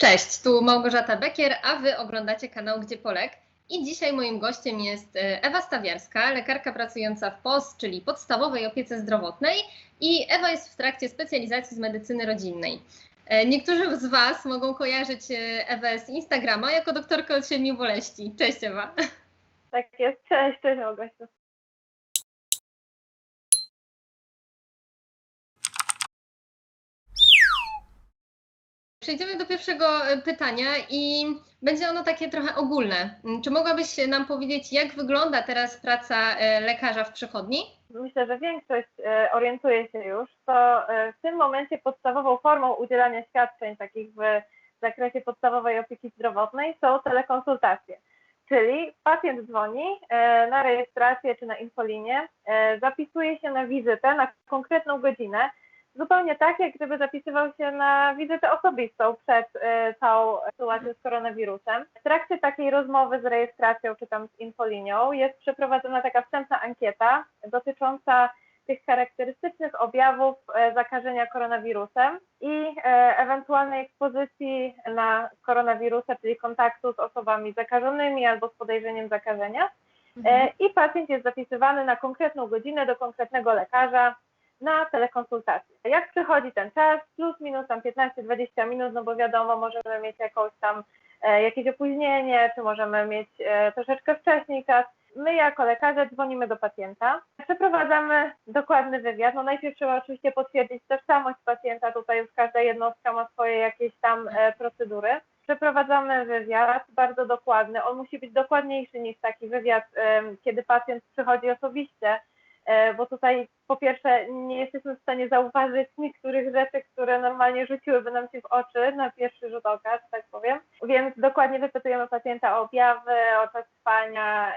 Cześć, tu Małgorzata Bekier, a Wy oglądacie kanał Gdzie Polek. I dzisiaj moim gościem jest e, Ewa Stawiarska, lekarka pracująca w POS, czyli podstawowej opiece zdrowotnej. I Ewa jest w trakcie specjalizacji z medycyny rodzinnej. E, Niektórzy z Was mogą kojarzyć e, Ewę z Instagrama jako doktorkę od siedmiu boleści. Cześć Ewa. Tak jest. Cześć, cześć Małgosiu. Przejdziemy do pierwszego e, pytania i będzie ono takie trochę ogólne. Mm, Czy mogłabyś nam powiedzieć, jak wygląda teraz praca e, lekarza w przychodni? Myślę, że większość e, orientuje się już, to w tym momencie podstawową formą udzielania świadczeń takich w zakresie podstawowej opieki zdrowotnej są telekonsultacje. Czyli pacjent dzwoni na rejestrację czy na infolinię, e, zapisuje się na wizytę na konkretną godzinę, zupełnie tak, jak gdyby zapisywał się na wizytę osobistą przed e, całą sytuacją z koronawirusem. W trakcie takiej rozmowy z rejestracją czy tam z infolinią jest przeprowadzona taka wstępna ankieta dotycząca tych charakterystycznych objawów e, zakażenia koronawirusem i e, ewentualnej ekspozycji na koronawirusa, czyli kontaktu z osobami zakażonymi albo z podejrzeniem zakażenia. E, I pacjent jest zapisywany na konkretną godzinę do konkretnego lekarza na telekonsultację. Jak przychodzi ten czas, plus minus tam 15-20 minut, no bo wiadomo, możemy mieć jakąś tam e, jakieś opóźnienie, czy możemy mieć e, troszeczkę wcześniej czas. My jako lekarze dzwonimy do pacjenta, przeprowadzamy dokładny wywiad. No najpierw trzeba oczywiście potwierdzić tożsamość pacjenta, tutaj już każda jednostka ma swoje jakieś tam e, procedury. Przeprowadzamy wywiad bardzo dokładny. On musi być dokładniejszy niż taki wywiad, kiedy pacjent przychodzi osobiście, bo tutaj po pierwsze nie jesteśmy w stanie zauważyć niektórych rzeczy, które normalnie rzuciłyby nam się w oczy na pierwszy rzut oka, że tak powiem. Więc dokładnie wypytujemy pacjenta o objawy, o czas trwania.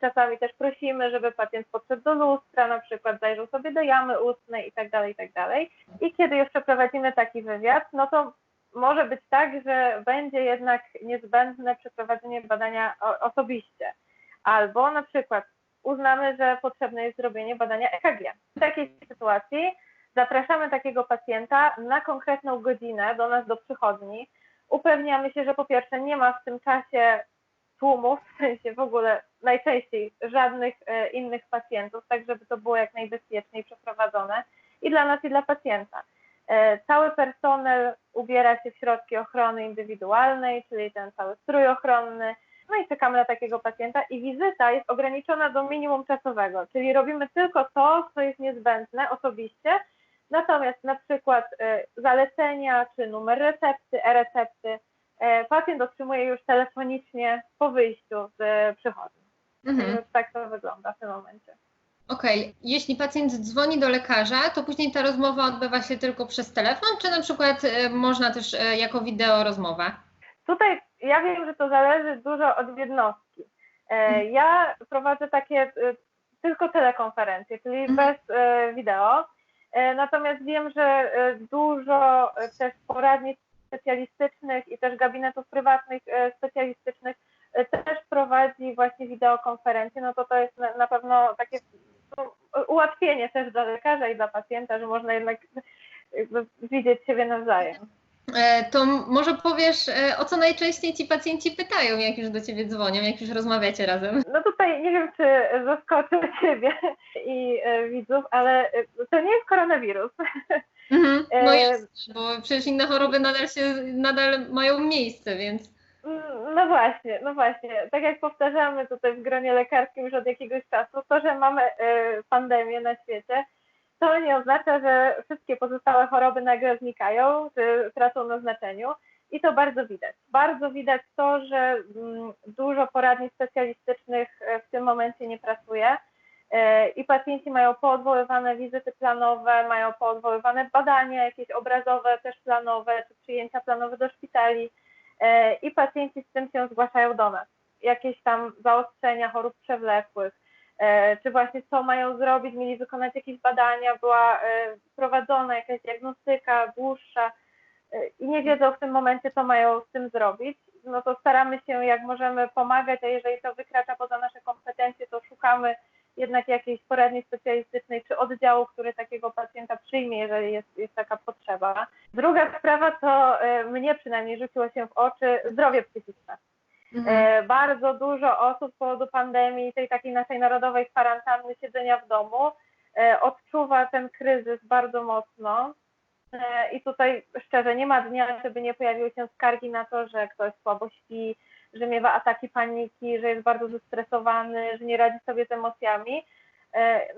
Czasami też prosimy, żeby pacjent podszedł do lustra, na przykład zajrzał sobie do jamy ustnej i tak dalej, i tak. I kiedy już przeprowadzimy taki wywiad, no to może być tak, że będzie jednak niezbędne przeprowadzenie badania osobiście. Albo na przykład uznamy, że potrzebne jest zrobienie badania EKG. W takiej sytuacji zapraszamy takiego pacjenta na konkretną godzinę do nas do przychodni. Upewniamy się, że po pierwsze nie ma w tym czasie tłumów, w sensie w ogóle najczęściej żadnych e, innych pacjentów, tak żeby to było jak najbezpieczniej przeprowadzone i dla nas, i dla pacjenta. E, Cały personel ubiera się w środki ochrony indywidualnej, czyli ten cały strój ochronny, no i czekamy na takiego pacjenta i wizyta jest ograniczona do minimum czasowego, czyli robimy tylko to, co jest niezbędne osobiście, natomiast na przykład e, zalecenia czy numer recepty, e-recepty e, pacjent otrzymuje już telefonicznie po wyjściu z przychodni. Mhm. Tak to wygląda w tym momencie. Okej, jeśli pacjent dzwoni do lekarza, to później ta rozmowa odbywa się tylko przez telefon, czy na przykład e, można też jako wideo rozmowę? Tutaj ja wiem, że to zależy dużo od jednostki. E, Ja prowadzę takie e, tylko telekonferencje, czyli Mhm. bez e, wideo. Natomiast wiem, że dużo też poradni specjalistycznych i też gabinetów prywatnych specjalistycznych też prowadzi właśnie wideokonferencje. No to to jest na, na pewno takie no, ułatwienie też dla lekarza i dla pacjenta, że można jednak widzieć siebie nawzajem. E, To może powiesz, e, o co najczęściej ci pacjenci pytają, jak już do ciebie dzwonią, jak już rozmawiacie razem? No tutaj nie wiem, czy zaskoczę Ciebie i e, widzów, ale to nie jest koronawirus. Mhm. No jasne, bo przecież inne choroby nadal się, nadal mają miejsce, więc Mm, No właśnie, no właśnie. Tak jak powtarzamy tutaj w gronie lekarskim już od jakiegoś czasu, to, że mamy pandemię na świecie, to nie oznacza, że wszystkie pozostałe choroby nagle znikają, czy tracą na znaczeniu. I to bardzo widać. Bardzo widać to, że mm, dużo poradni specjalistycznych e, w tym momencie nie pracuje. E, I pacjenci mają poodwoływane wizyty planowe, mają poodwoływane badania jakieś obrazowe, też planowe, czy przyjęcia planowe do szpitali. E, I pacjenci z tym się zgłaszają do nas. Jakieś tam zaostrzenia chorób przewlekłych, czy właśnie co mają zrobić, mieli wykonać jakieś badania, była e, prowadzona jakaś diagnostyka dłuższa e, i nie wiedzą w tym momencie, co mają z tym zrobić. No to staramy się jak możemy pomagać, a jeżeli to wykracza poza nasze kompetencje, to szukamy jednak jakiejś poradni specjalistycznej czy oddziału, który takiego pacjenta przyjmie, jeżeli jest, jest taka potrzeba. Druga sprawa to e, mnie przynajmniej rzuciło się w oczy zdrowie psychiczne. Mhm. E, Bardzo dużo osób z powodu pandemii, tej takiej naszej narodowej kwarantanny, siedzenia w domu, e, odczuwa ten kryzys bardzo mocno. E, I tutaj szczerze, nie ma dnia, żeby nie pojawiły się skargi na to, że ktoś słabo śpi, że miewa ataki paniki, że jest bardzo zestresowany, że nie radzi sobie z emocjami.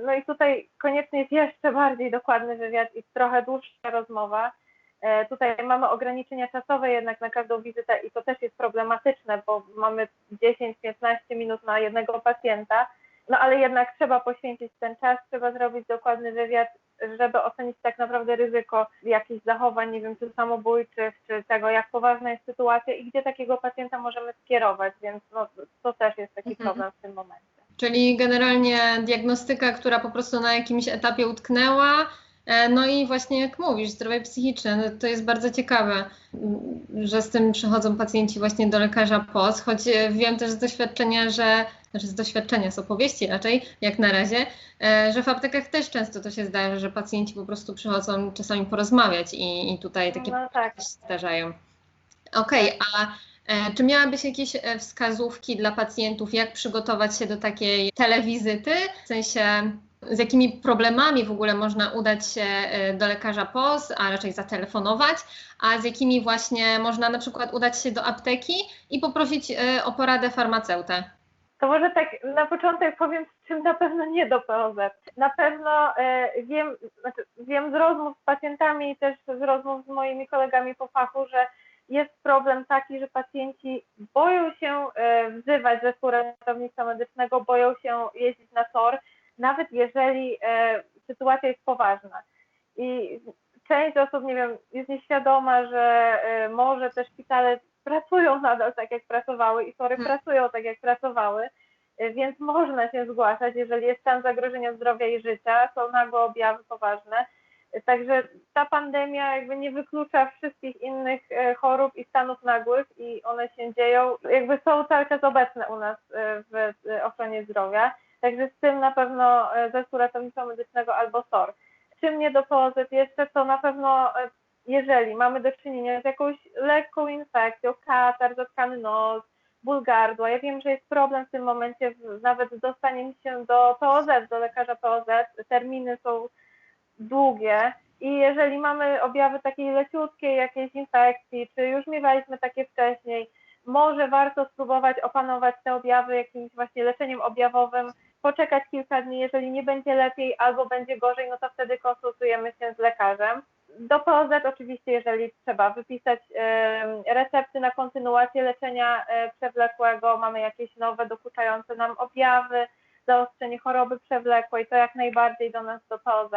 No i tutaj konieczny jest jeszcze bardziej dokładny wywiad i trochę dłuższa rozmowa. E, Tutaj mamy ograniczenia czasowe jednak na każdą wizytę i to też jest problematyczne, bo mamy 10-15 minut na jednego pacjenta, no ale jednak trzeba poświęcić ten czas, trzeba zrobić dokładny wywiad, żeby ocenić tak naprawdę ryzyko jakichś zachowań, nie wiem, czy samobójczych, czy tego, jak poważna jest sytuacja i gdzie takiego pacjenta możemy skierować, więc no, to też jest taki Mhm. problem w tym momencie. Czyli generalnie diagnostyka, która po prostu na jakimś etapie utknęła. E, No i właśnie jak mówisz, zdrowie psychiczne, no to jest bardzo ciekawe, że z tym przychodzą pacjenci właśnie do lekarza POS, choć e, wiem też z doświadczenia, że, znaczy z doświadczenia, z opowieści raczej, jak na razie, e, że w aptekach też często to się zdarza, że pacjenci po prostu przychodzą czasami porozmawiać i, i tutaj takie No tak. się zdarzają. Okej, a e, czy miałabyś jakieś wskazówki dla pacjentów, jak przygotować się do takiej telewizyty? W sensie, z jakimi problemami w ogóle można udać się e, do lekarza POS, a raczej zatelefonować, a z jakimi właśnie można na przykład udać się do apteki i poprosić e, o poradę farmaceutę? To może tak na początek powiem, z czym na pewno nie do POZ. Na pewno e, wiem, znaczy wiem z rozmów z pacjentami i też z rozmów z moimi kolegami po fachu, że jest problem taki, że pacjenci boją się wzywać zespół ratownictwa medycznego, boją się jeździć na SOR, nawet jeżeli e, sytuacja jest poważna. I część osób, nie wiem, jest nieświadoma, że e, może te szpitale pracują nadal tak, jak pracowały i SORy Hmm. pracują tak, jak pracowały, e, więc można się zgłaszać, jeżeli jest stan zagrożenia zdrowia i życia, są nagłe objawy poważne. Także ta pandemia jakby nie wyklucza wszystkich innych chorób i stanów nagłych i one się dzieją, jakby są cały czas obecne u nas w ochronie zdrowia. Także z tym na pewno e, zespół ratownictwa medycznego albo SOR. Czym nie do POZ jeszcze, to na pewno e, jeżeli mamy do czynienia z jakąś lekką infekcją, katar, zatkany nos, ból gardła, ja wiem, że jest problem w tym momencie nawet z dostaniem się do POZ, do lekarza POZ, terminy są długie i jeżeli mamy objawy takiej leciutkiej jakiejś infekcji, czy już miewaliśmy takie wcześniej, może warto spróbować opanować te objawy jakimś właśnie leczeniem objawowym, poczekać kilka dni, jeżeli nie będzie lepiej albo będzie gorzej, no to wtedy konsultujemy się z lekarzem. Do POZ oczywiście, jeżeli trzeba wypisać recepty na kontynuację leczenia e, przewlekłego, mamy jakieś nowe dokuczające nam objawy, zaostrzenie choroby przewlekłej, to jak najbardziej do nas do POZ.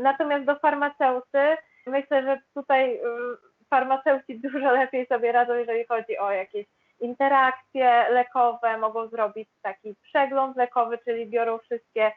Natomiast do farmaceuty, myślę, że tutaj farmaceuci dużo lepiej sobie radzą, jeżeli chodzi o jakieś interakcje lekowe, mogą zrobić taki przegląd lekowy, czyli biorą wszystkie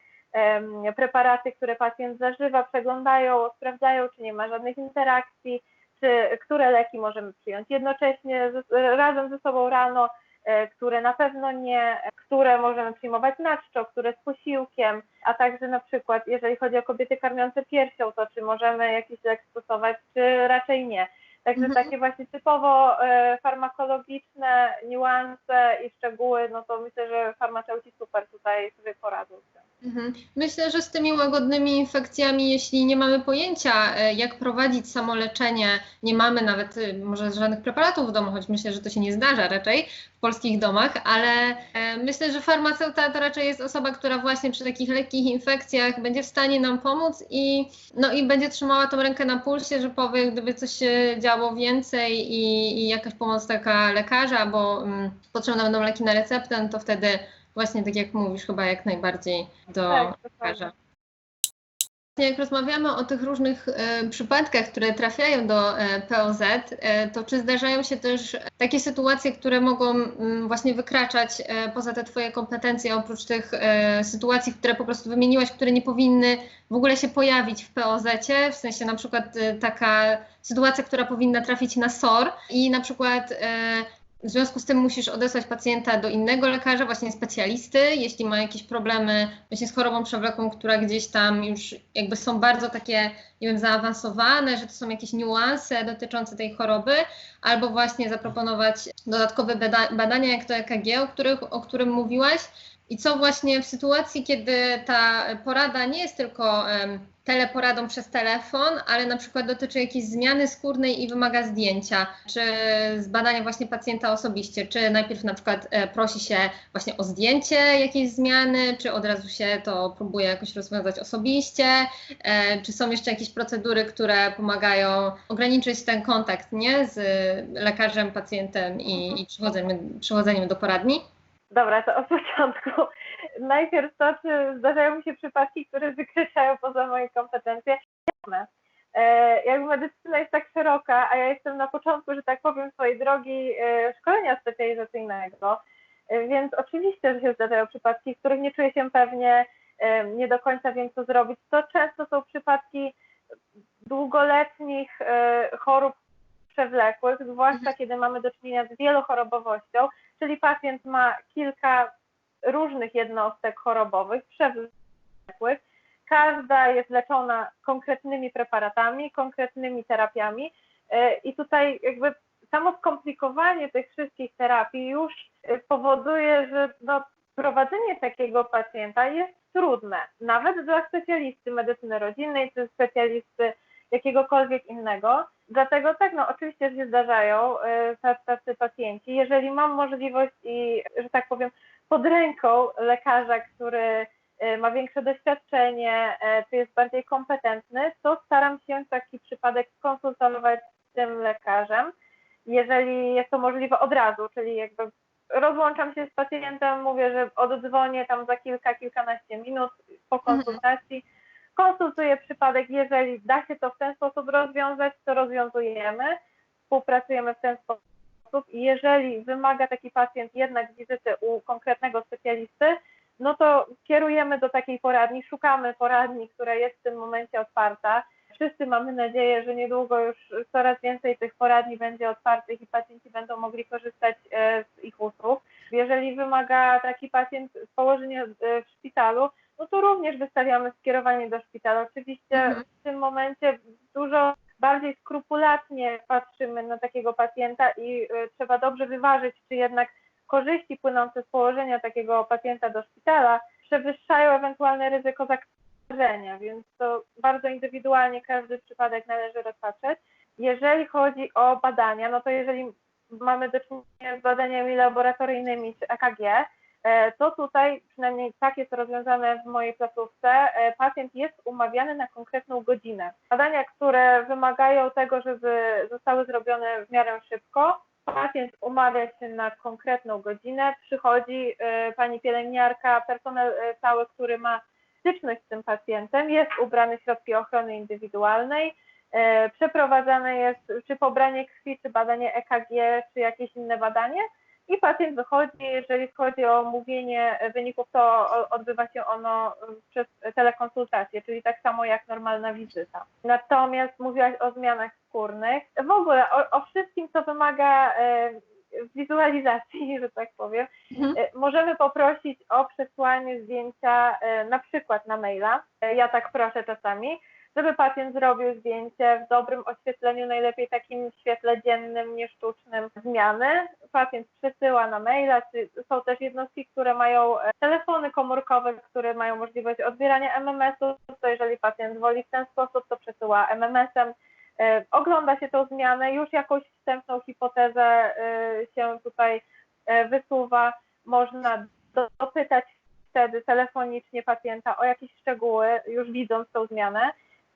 preparaty, które pacjent zażywa, przeglądają, sprawdzają, czy nie ma żadnych interakcji, czy które leki możemy przyjąć jednocześnie razem ze sobą rano, e, które na pewno nie, które możemy przyjmować na czczo, które z posiłkiem, a także na przykład jeżeli chodzi o kobiety karmiące piersią, to czy możemy jakiś lek stosować, czy raczej nie. Także Mhm. takie właśnie typowo e, farmakologiczne niuanse i szczegóły, no to myślę, że farmaceuci super tutaj sobie poradzą. Mhm. Myślę, że z tymi łagodnymi infekcjami, jeśli nie mamy pojęcia, e, jak prowadzić samoleczenie, nie mamy nawet e, może żadnych preparatów w domu, choć myślę, że to się nie zdarza raczej w polskich domach, ale e, myślę, że farmaceuta to raczej jest osoba, która właśnie przy takich lekkich infekcjach będzie w stanie nam pomóc i, no, i będzie trzymała tą rękę na pulsie, że powie, gdyby coś się działo więcej i, i jakaś pomoc taka lekarza, bo mm, potrzebne będą leki na receptę, no to wtedy Właśnie tak jak mówisz, chyba jak najbardziej do Tak, lekarza. Jak rozmawiamy o tych różnych e, przypadkach, które trafiają do e, POZ, e, to czy zdarzają się też takie sytuacje, które mogą mm, właśnie wykraczać e, poza te Twoje kompetencje, oprócz tych e, sytuacji, które po prostu wymieniłaś, które nie powinny w ogóle się pojawić w POZ-cie, w sensie na przykład e, taka sytuacja, która powinna trafić na SOR i na przykład W związku z tym musisz odesłać pacjenta do innego lekarza, właśnie specjalisty, jeśli ma jakieś problemy właśnie z chorobą przewlekłą, która gdzieś tam już jakby są bardzo takie, nie wiem, zaawansowane, że to są jakieś niuanse dotyczące tej choroby, albo właśnie zaproponować dodatkowe bada badania, jak to EKG, o, których, o którym mówiłaś. I co właśnie w sytuacji, kiedy ta porada nie jest tylko teleporadą przez telefon, ale na przykład dotyczy jakiejś zmiany skórnej i wymaga zdjęcia, czy zbadania właśnie pacjenta osobiście, czy najpierw na przykład e, prosi się właśnie o zdjęcie jakiejś zmiany, czy od razu się to próbuje jakoś rozwiązać osobiście, e, czy są jeszcze jakieś procedury, które pomagają ograniczyć ten kontakt nie, z lekarzem, pacjentem i, i przychodzeniem, przychodzeniem do poradni. Dobra, to od początku. Najpierw to, czy zdarzają mi się przypadki, które wykraczają poza moje kompetencje. Jasne. E, jakby medycyna jest tak szeroka, a ja jestem na początku, że tak powiem, swojej drogi e, szkolenia specjalizacyjnego, e, więc oczywiście, że się zdarzają przypadki, w których nie czuję się pewnie, nie do końca wiem, co zrobić. To często są przypadki długoletnich chorób przewlekłych, zwłaszcza mhm. kiedy mamy do czynienia z wielochorobowością, czyli pacjent ma kilka różnych jednostek chorobowych, przewlekłych. Każda jest leczona konkretnymi preparatami, konkretnymi terapiami e, i tutaj jakby samo skomplikowanie tych wszystkich terapii już e, powoduje, że no, prowadzenie takiego pacjenta jest trudne, nawet dla specjalisty medycyny rodzinnej czy specjalisty jakiegokolwiek innego. Dlatego tak, no oczywiście się zdarzają y, tacy pacjenci. Jeżeli mam możliwość i, że tak powiem, pod ręką lekarza, który y, ma większe doświadczenie, y, czy jest bardziej kompetentny, to staram się taki przypadek skonsultować z tym lekarzem, jeżeli jest to możliwe od razu, czyli jakby rozłączam się z pacjentem, mówię, że oddzwonię tam za kilka, kilkanaście minut po mhm. Konsultuję przypadek, jeżeli da się to w ten sposób rozwiązać, to rozwiązujemy, współpracujemy w ten sposób i jeżeli wymaga taki pacjent jednak wizyty u konkretnego specjalisty, no to kierujemy do takiej poradni, szukamy poradni, która jest w tym momencie otwarta. Wszyscy mamy nadzieję, że niedługo już coraz więcej tych poradni będzie otwartych i pacjenci będą mogli korzystać e, z ich usług. Jeżeli wymaga taki pacjent położenia e, w szpitalu, no to również wystawiamy skierowanie do szpitala. Oczywiście mhm. w tym momencie dużo bardziej skrupulatnie patrzymy na takiego pacjenta i y, trzeba dobrze wyważyć, czy jednak korzyści płynące z położenia takiego pacjenta do szpitala przewyższają ewentualne ryzyko zakażenia, więc to bardzo indywidualnie każdy przypadek należy rozpatrzeć. Jeżeli chodzi o badania, no to jeżeli mamy do czynienia z badaniami laboratoryjnymi czy EKG, to tutaj, przynajmniej tak jest rozwiązane w mojej placówce, e, pacjent jest umawiany na konkretną godzinę. Badania, które wymagają tego, żeby zostały zrobione w miarę szybko, pacjent umawia się na konkretną godzinę, przychodzi e, pani pielęgniarka, personel cały, który ma styczność z tym pacjentem, jest ubrany w środki ochrony indywidualnej, przeprowadzane jest czy pobranie krwi, czy badanie EKG, czy jakieś inne badanie, i pacjent wychodzi. Jeżeli chodzi o mówienie wyników, to odbywa się ono przez telekonsultację, czyli tak samo jak normalna wizyta. Natomiast mówiłaś o zmianach skórnych. W ogóle o, o wszystkim, co wymaga e, wizualizacji, że tak powiem, mhm. E, możemy poprosić o przesłanie zdjęcia e, na przykład na maila. Ja tak proszę czasami żeby pacjent zrobił zdjęcie w dobrym oświetleniu, najlepiej takim świetle dziennym, nie sztucznym zmiany. Pacjent przesyła na maila, są też jednostki, które mają e, telefony komórkowe, które mają możliwość odbierania MMS-u, to jeżeli pacjent woli w ten sposób, to przesyła MMS-em, e, ogląda się tą zmianę, już jakąś wstępną hipotezę e, się tutaj wysuwa, można dopytać wtedy telefonicznie pacjenta o jakieś szczegóły, już widząc tą zmianę.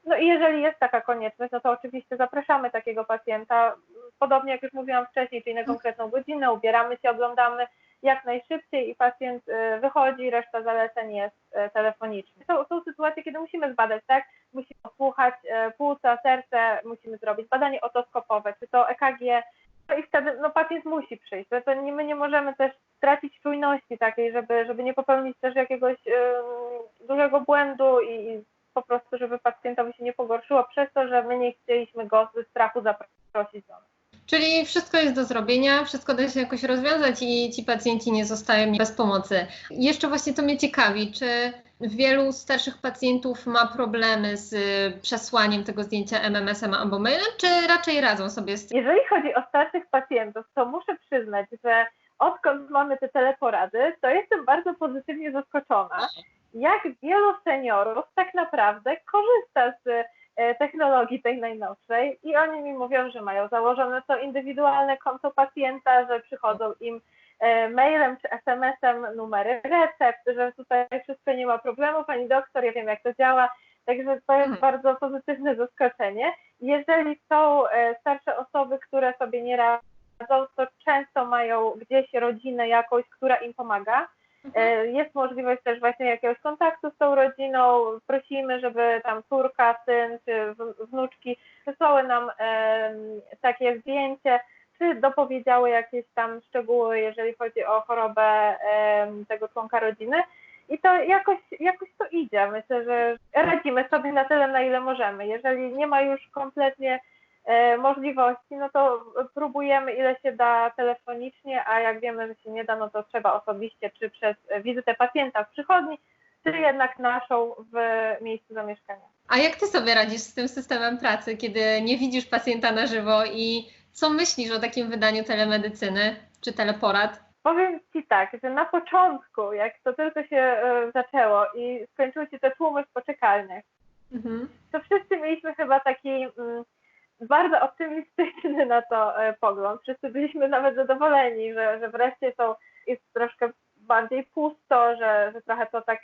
No i jeżeli jest taka konieczność, no to oczywiście zapraszamy takiego pacjenta, podobnie jak już mówiłam wcześniej, czyli na konkretną godzinę, ubieramy się, oglądamy jak najszybciej i pacjent y, wychodzi, reszta zaleceń jest y, telefonicznie. To są sytuacje, kiedy musimy zbadać, tak? Musimy posłuchać y, płuca, serce, musimy zrobić badanie otoskopowe, czy to EKG, i wtedy no, pacjent musi przyjść. To, to nie, my nie możemy też stracić czujności takiej, żeby, żeby nie popełnić też jakiegoś dużego błędu i, i po prostu, żeby pacjentowi się nie pogorszyło przez to, że my nie chcieliśmy go ze strachu zaprosić do nas. Czyli wszystko jest do zrobienia, wszystko da się jakoś rozwiązać i ci pacjenci nie zostają bez pomocy. Jeszcze właśnie to mnie ciekawi, czy wielu starszych pacjentów ma problemy z przesłaniem tego zdjęcia MMS-em albo mailem, czy raczej radzą sobie z tym? Jeżeli chodzi o starszych pacjentów, to muszę przyznać, że odkąd mamy te teleporady, to jestem bardzo pozytywnie zaskoczona, jak wielu seniorów tak naprawdę korzysta z e, technologii tej najnowszej i oni mi mówią, że mają założone to indywidualne konto pacjenta, że przychodzą im e, mailem czy SMS-em numery recept, że tutaj wszystko nie ma problemu, pani doktor, ja wiem jak to działa, także to jest hmm. bardzo pozytywne zaskoczenie. Jeżeli są e, starsze osoby, które sobie nie radzą, to często mają gdzieś rodzinę jakąś, która im pomaga, jest możliwość też właśnie jakiegoś kontaktu z tą rodziną. Prosimy, żeby tam córka, syn czy wnuczki wysłały nam takie zdjęcie, czy dopowiedziały jakieś tam szczegóły, jeżeli chodzi o chorobę tego członka rodziny. I to jakoś, jakoś to idzie. Myślę, że radzimy sobie na tyle, na ile możemy. Jeżeli nie ma już kompletnie E, możliwości, no to próbujemy ile się da telefonicznie, a jak wiemy, że się nie da, no to trzeba osobiście, czy przez wizytę pacjenta w przychodni, czy jednak naszą w miejscu zamieszkania. A jak ty sobie radzisz z tym systemem pracy, kiedy nie widzisz pacjenta na żywo i co myślisz o takim wydaniu telemedycyny czy teleporad? Powiem Ci tak, że na początku, jak to tylko się e, zaczęło i skończyły się te tłumy w poczekalniach, mhm. to wszyscy mieliśmy chyba taki mm, bardzo optymistyczny na to e, pogląd. Wszyscy byliśmy nawet zadowoleni, że, że wreszcie są, jest troszkę bardziej pusto, że, że trochę to tak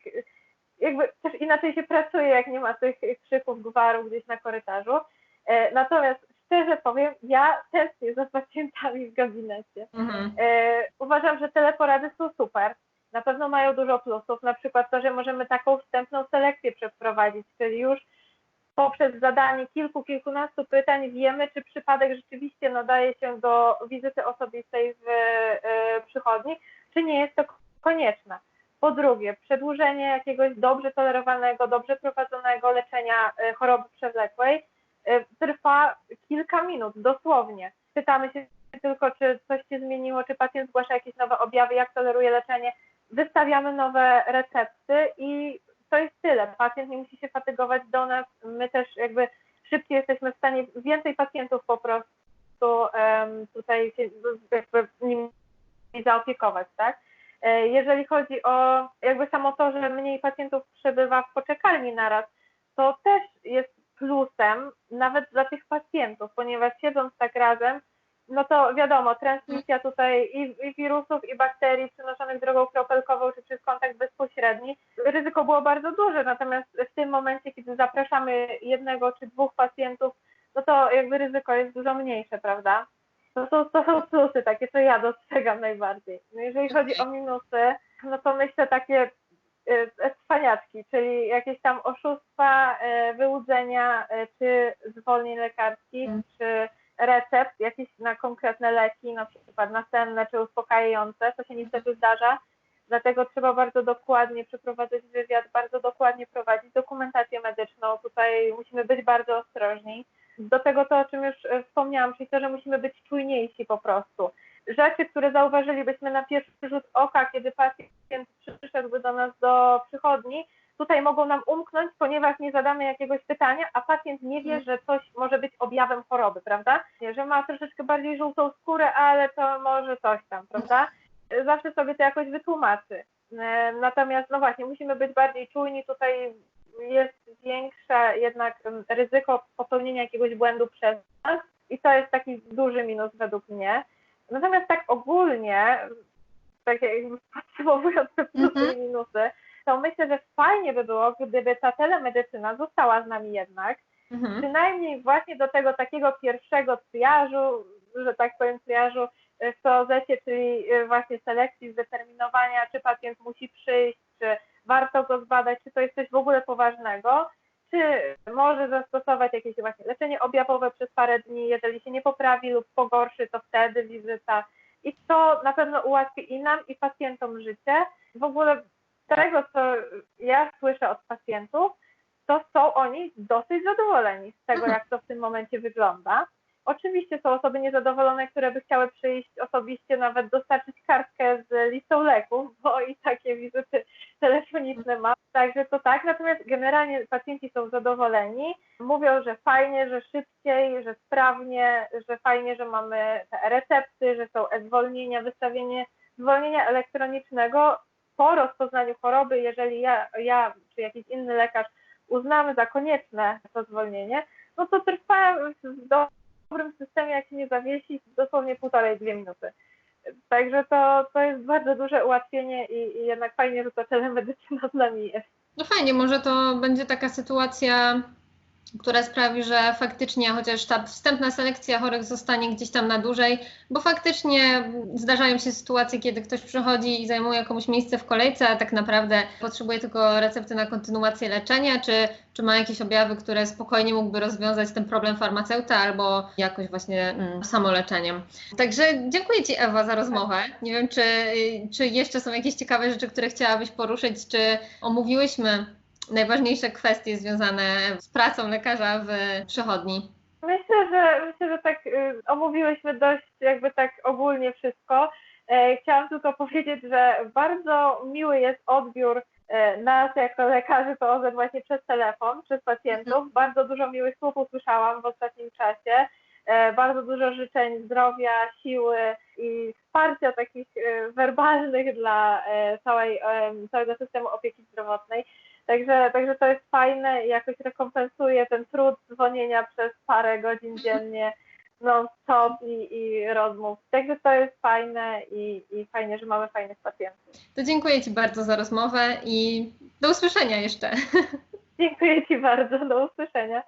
jakby też inaczej się pracuje, jak nie ma tych krzyków gwaru gdzieś na korytarzu. E, natomiast szczerze powiem, ja tęsknię za pacjentami w gabinecie. Mhm. E, uważam, że teleporady są super. Na pewno mają dużo plusów, na przykład to, że możemy taką wstępną selekcję przeprowadzić, czyli już poprzez zadanie kilku, kilkunastu pytań wiemy, czy przypadek rzeczywiście nadaje się do wizyty osobistej w y, przychodni, czy nie jest to konieczne. Po drugie, przedłużenie jakiegoś dobrze tolerowanego, dobrze prowadzonego leczenia y, choroby przewlekłej y, trwa kilka minut, dosłownie. Pytamy się tylko, czy coś się zmieniło, czy pacjent zgłasza jakieś nowe objawy, jak toleruje leczenie. Wystawiamy nowe recepty i to jest tyle. Pacjent nie musi się fatygować do nas. My też jakby szybciej jesteśmy w stanie więcej pacjentów po prostu um, tutaj się jakby zaopiekować, tak? E, jeżeli chodzi o jakby samo to, że mniej pacjentów przebywa w poczekalni naraz, to też jest plusem nawet dla tych pacjentów, ponieważ siedząc tak razem, no to wiadomo, transmisja tutaj i, i, wirusów, i bakterii przenoszonych drogą kropelkową, czy przez kontakt bezpośredni, ryzyko było bardzo duże, natomiast w tym momencie, kiedy zapraszamy jednego czy dwóch pacjentów, no to jakby ryzyko jest dużo mniejsze, prawda? To, to, to są plusy takie, co ja dostrzegam najbardziej. No jeżeli chodzi o minusy, no to myślę takie e, cwaniaczki, czyli jakieś tam oszustwa, e, wyłudzenia, e, czy zwolnień lekarskich, mm. czy recept jakiś na konkretne leki, na przykład nasenne czy uspokajające, to się niestety zdarza. Dlatego trzeba bardzo dokładnie przeprowadzać wywiad, bardzo dokładnie prowadzić dokumentację medyczną. Tutaj musimy być bardzo ostrożni. Do tego to, o czym już e, wspomniałam, czyli to, że musimy być czujniejsi po prostu. Rzeczy, które zauważylibyśmy na pierwszy rzut oka, kiedy pacjent przyszedłby do nas do przychodni, tutaj mogą nam umknąć, ponieważ nie zadamy jakiegoś pytania, a pacjent nie wie, że coś może być objawem choroby, prawda? Że ma troszeczkę bardziej żółtą skórę, ale to może coś tam, prawda? Zawsze sobie to jakoś wytłumaczy. E, natomiast, no właśnie, musimy być bardziej czujni. Tutaj jest większe jednak ryzyko popełnienia jakiegoś błędu przez nas i to jest taki duży minus według mnie. Natomiast tak ogólnie, tak jakby podsumowując te plusy i mhm. minusy, to myślę, że fajnie by było, gdyby ta telemedycyna została z nami jednak, mhm. przynajmniej właśnie do tego takiego pierwszego triażu, że tak powiem, triażu w POZ, czyli y, właśnie selekcji, zdeterminowania, czy pacjent musi przyjść, czy warto go zbadać, czy to jest coś w ogóle poważnego, czy może zastosować jakieś właśnie leczenie objawowe przez parę dni, jeżeli się nie poprawi lub pogorszy, to wtedy wizyta. I to na pewno ułatwi i nam, i pacjentom życie. W ogóle tego, co ja słyszę od pacjentów, to są oni dosyć zadowoleni z tego, mhm. jak to w tym momencie wygląda. Oczywiście są osoby niezadowolone, które by chciały przyjść osobiście, nawet dostarczyć kartkę z listą leków, bo i takie wizyty telefoniczne mam. Także to tak, natomiast generalnie pacjenci są zadowoleni. Mówią, że fajnie, że szybciej, że sprawnie, że fajnie, że mamy te recepty, że są e-zwolnienia, wystawienie zwolnienia elektronicznego po rozpoznaniu choroby, jeżeli ja, ja czy jakiś inny lekarz uznamy za konieczne to zwolnienie, no to trwa w dobrym systemie, jak się nie zawiesi, dosłownie półtorej, dwie minuty. Także to, to jest bardzo duże ułatwienie i, i jednak fajnie, że ta telemedycyna z nami jest. No fajnie, może to będzie taka sytuacja która sprawi, że faktycznie chociaż ta wstępna selekcja chorych zostanie gdzieś tam na dłużej, bo faktycznie zdarzają się sytuacje, kiedy ktoś przychodzi i zajmuje komuś miejsce w kolejce, a tak naprawdę potrzebuje tylko recepty na kontynuację leczenia, czy, czy ma jakieś objawy, które spokojnie mógłby rozwiązać ten problem farmaceuta albo jakoś właśnie mm, samoleczeniem. Także dziękuję Ci Ewa za rozmowę. Nie wiem, czy, czy jeszcze są jakieś ciekawe rzeczy, które chciałabyś poruszyć, czy omówiłyśmy najważniejsze kwestie związane z pracą lekarza w przychodni? Myślę, że myślę, że tak y, omówiłyśmy dość jakby tak ogólnie wszystko. E, chciałam tylko powiedzieć, że bardzo miły jest odbiór e, nas jako lekarzy POZ właśnie przez telefon, przez pacjentów. Mhm. Bardzo dużo miłych słów usłyszałam w ostatnim czasie. E, bardzo dużo życzeń zdrowia, siły i wsparcia takich werbalnych dla całej, całego systemu opieki zdrowotnej. Także, także to jest fajne i jakoś rekompensuje ten trud dzwonienia przez parę godzin dziennie non-stop i, i rozmów. Także to jest fajne i, i fajnie, że mamy fajnych pacjentów. To dziękuję Ci bardzo za rozmowę i do usłyszenia jeszcze. Dziękuję Ci bardzo, do usłyszenia.